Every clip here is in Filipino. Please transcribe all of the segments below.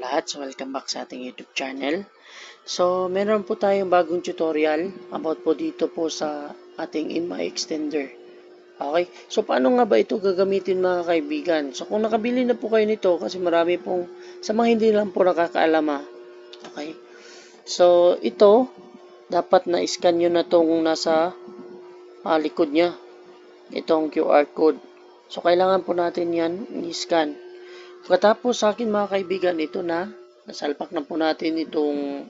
lahat. So, welcome back sa ating YouTube channel. So, meron po tayong bagong tutorial about po dito po sa ating IMA extender. Okay? So, paano nga ba ito gagamitin mga kaibigan? So, kung nakabili na po kayo nito, kasi marami pong, sa mga hindi lang po nakakaalam ha. Okay? So, ito, dapat na-scan nyo na tong nasa ah, likod niya. Itong QR code. So, kailangan po natin yan i-scan. Pagkatapos sa akin mga kaibigan, ito na, nasalpak na po natin itong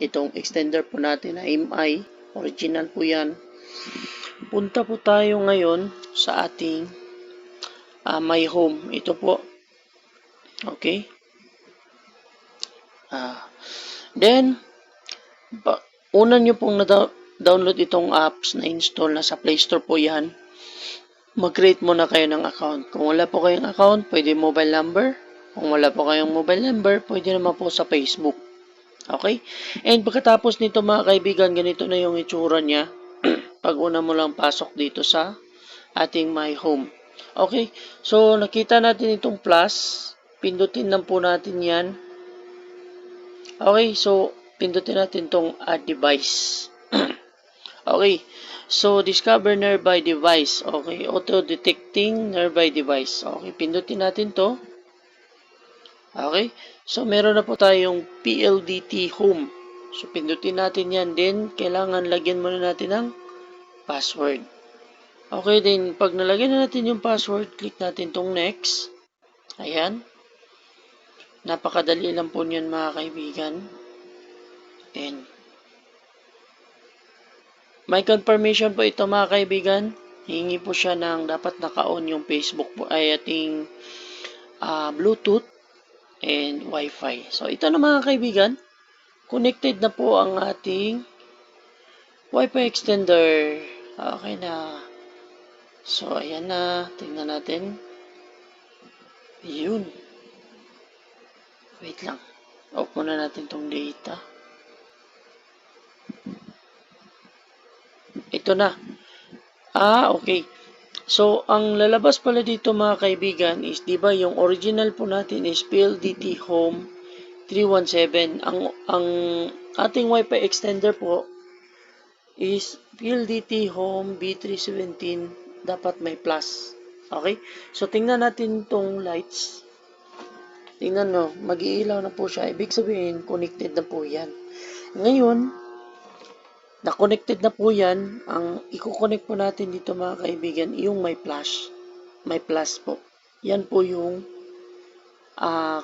itong extender po natin na MI. Original po yan. Punta po tayo ngayon sa ating uh, My Home. Ito po. Okay. Uh, then, una nyo pong na-download itong apps na install na sa Play Store po yan mag-create muna kayo ng account. Kung wala po kayong account, pwede mobile number. Kung wala po kayong mobile number, pwede naman po sa Facebook. Okay? And pagkatapos nito mga kaibigan, ganito na yung itsura niya. Pag una mo lang pasok dito sa ating My Home. Okay? So, nakita natin itong plus. Pindutin lang po natin yan. Okay? So, pindutin natin itong add device. Okay? So, discover nearby device. Okay, auto-detecting nearby device. Okay, pindutin natin to. Okay, so meron na po tayong PLDT home. So, pindutin natin yan. Then, kailangan lagyan muna natin ng password. Okay, then, pag nalagyan na natin yung password, click natin tong next. Ayan. Napakadali lang po niyan mga kaibigan. And, may confirmation po ito mga kaibigan. Hingi po siya ng dapat naka-on yung Facebook po ay ating uh, Bluetooth and Wi-Fi. So ito na mga kaibigan. Connected na po ang ating Wi-Fi extender. Okay na. So ayan na. Tingnan natin. Yun. Wait lang. Off muna natin tong data. Ito na. Ah, okay. So, ang lalabas pala dito mga kaibigan is, di ba, yung original po natin is PLDT Home 317. Ang, ang ating Wi-Fi extender po is PLDT Home B317. Dapat may plus. Okay? So, tingnan natin tong lights. Tingnan no, mag-iilaw na po siya. Ibig sabihin, connected na po yan. Ngayon, na-connected na po yan. Ang i-connect po natin dito mga kaibigan, yung may flash. May plus po. Yan po yung uh,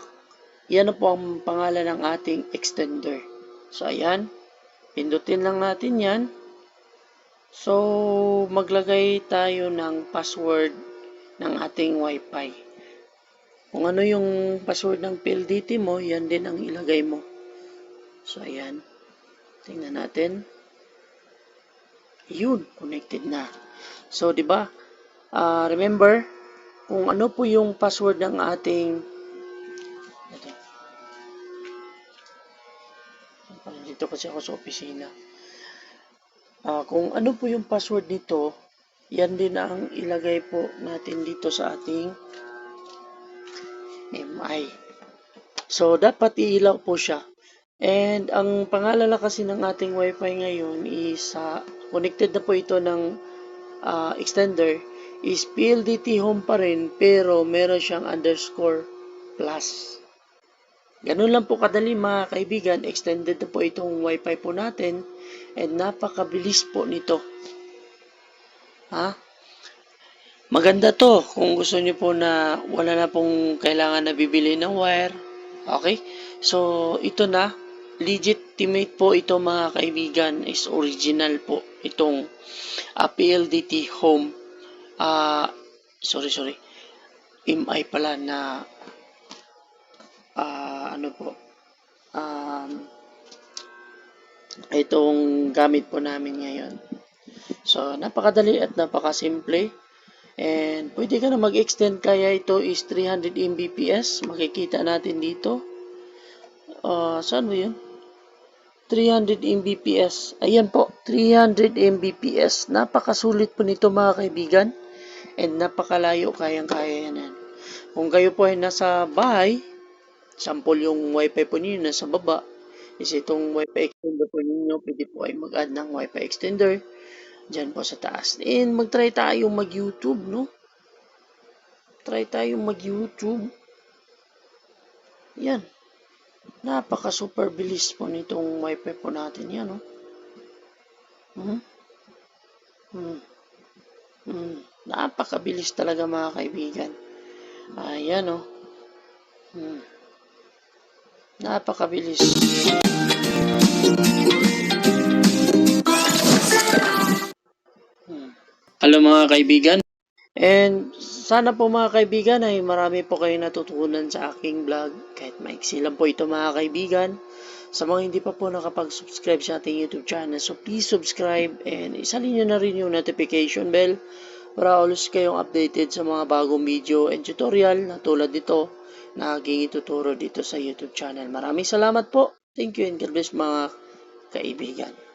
yan po ang pangalan ng ating extender. So, ayan. Pindutin lang natin yan. So, maglagay tayo ng password ng ating Wi-Fi. Kung ano yung password ng PLDT mo, yan din ang ilagay mo. So, ayan. Tingnan natin. Yun, connected na. So, di ba? Uh, remember, kung ano po yung password ng ating ito. Dito kasi ako sa opisina. Uh, kung ano po yung password nito, yan din ang ilagay po natin dito sa ating MI. So, dapat iilaw po siya. And ang pangalan na kasi ng ating wifi ngayon is uh, connected na po ito ng uh, extender is PLDT home pa rin pero meron siyang underscore plus. Ganun lang po kadali mga kaibigan, extended na po itong wifi po natin and napakabilis po nito. Ha? Maganda to kung gusto niyo po na wala na pong kailangan na bibili ng wire. Okay? So, ito na legitimate po ito mga kaibigan is original po itong uh, ah, PLDT home uh, sorry sorry MI pala na uh, ano po um, itong gamit po namin ngayon. So napakadali at napakasimple. And pwede ka na mag-extend kaya ito is 300 Mbps. Makikita natin dito. Uh, saan mo yun? 300 Mbps. Ayan po, 300 Mbps. Napakasulit po nito mga kaibigan. And napakalayo, kayang-kaya yan. Kung kayo po ay nasa bahay, Sample yung wifi po ninyo nasa baba is itong wifi extender po ninyo. Pwede po ay mag-add ng wifi extender dyan po sa taas. And mag-try tayo mag-YouTube, no? Try tayo mag-YouTube. Yan. Napaka super bilis po nitong wifi po natin yan, no? Hmm? Hmm. Hmm. Napakabilis talaga mga kaibigan. Ayan, oh. Hmm. Napakabilis. Hmm. Hello mga kaibigan. And sana po mga kaibigan ay marami po kayo natutunan sa aking vlog. Kahit maiksi lang po ito mga kaibigan. Sa mga hindi pa po nakapag-subscribe sa ating YouTube channel, so please subscribe and isalin nyo na rin yung notification bell para always kayong updated sa mga bagong video and tutorial na tulad dito na aking ituturo dito sa YouTube channel. Maraming salamat po. Thank you and God bless mga kaibigan.